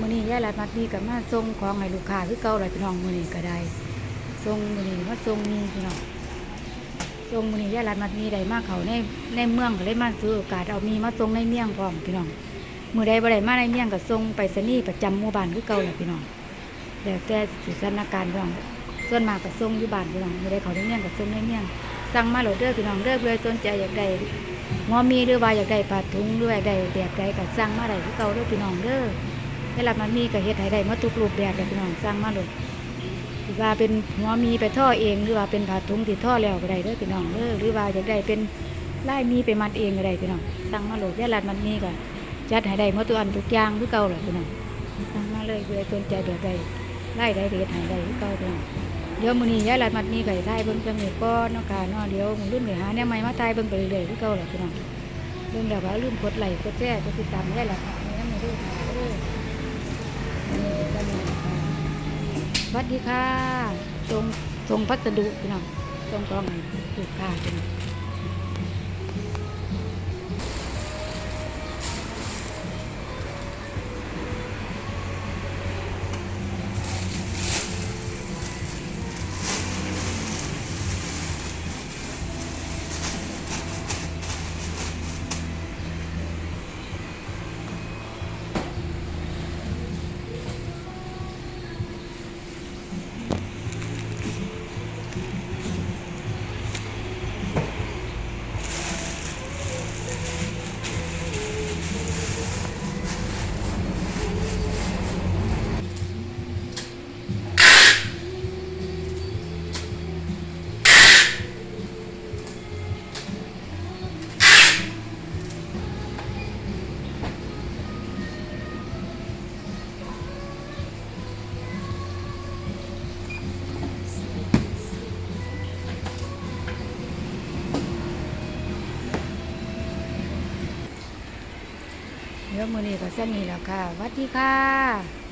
มื้อนี้ยายหลานมัดมีกับมาส่งของให้ลูกค้าคือเก่าเลยพี่น้องมื้อนี้ก็ได้ส่งมื้อนี้มาส่งมีพี่น้องส่งมื้อนี้ยายหลานมัดมีได้มากเขาในในเมืองก็เลยมาซื้อโอกาสเอามีมาส่งในเมียงพร้อมพี่น้องมื้อใดบ่ได้มาในเมียงก็ส่งไปสนีประจำหมู่บ้านคือเก่าเลยพี่น้องแล้วแต่สถานการณ์พี่น้องส่วนมากก็ส่งอยู่บ้านพี่น้องมื้อใดเขาในเมียงก็ส่งในเมียงสั่งมาโหลดเด้อพี่น้องเด้อเพื่อสนใจอยากได้หมอมีหรือว่าอยากได้ผ้าถุงหรืออยากได้แบบใดก็สั่งมาได้คือเก่าเด้อพี่น้องเด้อ เวลามันมีก็เฮ็ดให้ได้มาทุกรูปแบบเลยพี่น้องสร้างมาเลยหรือว่าเป็นหัวมีไปท่อเองหรือว่าเป็นผ้าถุงที่ท่อแล้วก็ได้เด้อพี่น้องเด้อหรือว่าอยากได้เป็นลายมีไปมัดเองก็ได้พี่น้องสร้างมาโหลดเวลามันมีก็จัดให้ได้มาทุกอันทุกอย่างคือเก่าเลยพี่น้องสร้างมาเลยเพื่อสนใจแบบใดได้ไล่ได้ก็เฮ็ดให้ได้คือเก่าพี่น้องเดี๋ยวมื้อนี้ยายหลานมัดมีก็ให้ถ่ายเบิ่งจังนี้ก่อนเนาะค่ะเนาะเดี๋ยวมื้อรุ่นไปหาแนวใหม่มาถ่ายเบิ่งไปเรื่อยๆคือเก่าแหละพี่น้องเบิ่งแล้วก็อย่าลืมกดไลค์กดแชร์กดติดตามยายหลานมัดมีนำให้ด้วยค่ะ วัสดีค่ะทรงทรงพัสดุพี่น้องทรงกล่องลูกค้าพี่น้อง ดี๋ยวมือนี้ก็เส้นนี้แล้วค่ะสวัสดีค่ะ